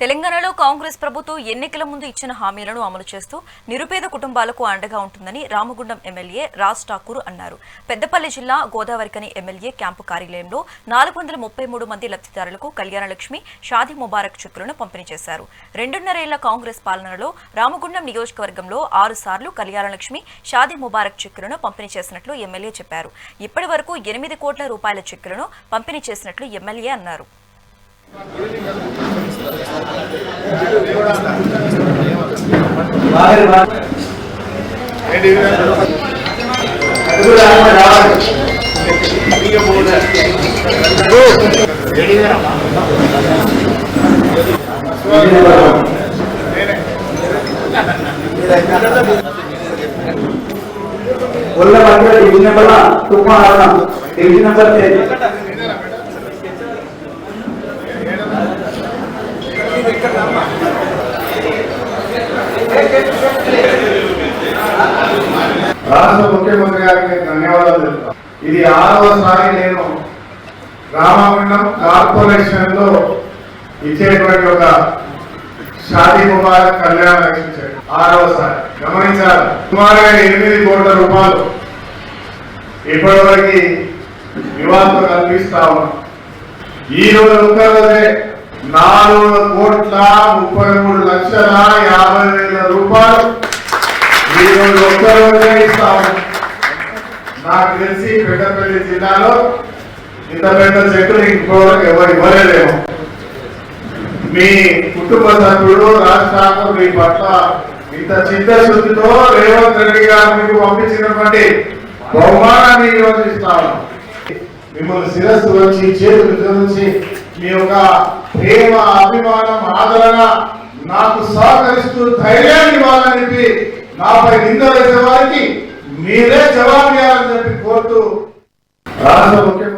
తెలంగాణలో కాంగ్రెస్ ప్రభుత్వం ఎన్నికల ముందు ఇచ్చిన హామీలను అమలు చేస్తూ నిరుపేద కుటుంబాలకు అండగా ఉంటుందని రామగుండం ఎమ్మెల్యే రాజ్ ఠాకూర్ అన్నారు. పెద్దపల్లి జిల్లా గోదావరికని ఎమ్మెల్యే క్యాంపు కార్యాలయంలో నాలుగు వందల ముప్పై మూడు మంది లబ్ధిదారులకు కళ్యాణలక్ష్మి షాది ముబారక్ చెక్కులను పంపిణీ చేశారు. రెండున్నరేళ్ళ కాంగ్రెస్ పాలనలో రామగుండం నియోజకవర్గంలో ఆరు సార్లు కళ్యాణలక్ష్మి షాది ముబారక్ చెక్కులను పంపిణీ చేసినట్లు ఎమ్మెల్యే చెప్పారు. ఇప్పటి వరకు ఎనిమిది కోట్ల రూపాయల చెక్కులను పంపిణీ చేసినట్లు ఎమ్మెల్యే అన్నారు. ಒಳ್ಳೆ ಮಕ್ಕಳು ಡಿವಿಷನ್ ನಂಬರ್ ತುಂಬ ಆಡೋಣ ಡಿವಿಷನ್ ನಂಬರ್ రాష్ట్ర ముఖ్యమంత్రి గారికి ధన్యవాదాలు చెప్తాను ఇది ఆరవసారి నేను రామగుండం కార్పొరేషన్లో ఇచ్చేటువంటి ఒక షాదీ ముబారక్ కళ్యాణ రక్షించాడు ఆరవసారి గమనించాలి. సుమారుగా ఎనిమిది కోట్ల రూపాయలు ఇప్పటివరకు వివాదం కల్పిస్తా ఉన్నాం. ఈ రోజు ఒక్క నాలుగు కోట్ల ముప్పై మూడు లక్షల యాభై వేల రూపాయలు ఈ రోజు ఇస్తాము. నాకు తెలిసి పెద్దపల్లి జిల్లాలో ఇంత పెద్ద చెట్లు ఇంకోవరకు ఎవరు ఇవ్వలేము మీ కుటుంబ సభ్యుడు రాష్ట్రాలు మీ పట్ల ఇంత చిత్తశుద్ధితో రేవంత్ రెడ్డి గారు మీకు పంపించినటువంటి బహుమానాన్ని ఈరోజు ఇస్తాము. మిమ్మల్ని శిరస్సు వచ్చి చేతులు నుంచి మీ యొక్క ప్రేమ అభిమానం ఆదరణ నాకు సహకరిస్తూ ధైర్యాన్ని ఇవ్వాలని చెప్పి నాపై నింద వేసే వారికి మీరే జవాబు ఇవ్వాలని చెప్పి కోరుతూ రాష్ట్ర ముఖ్యమంత్రి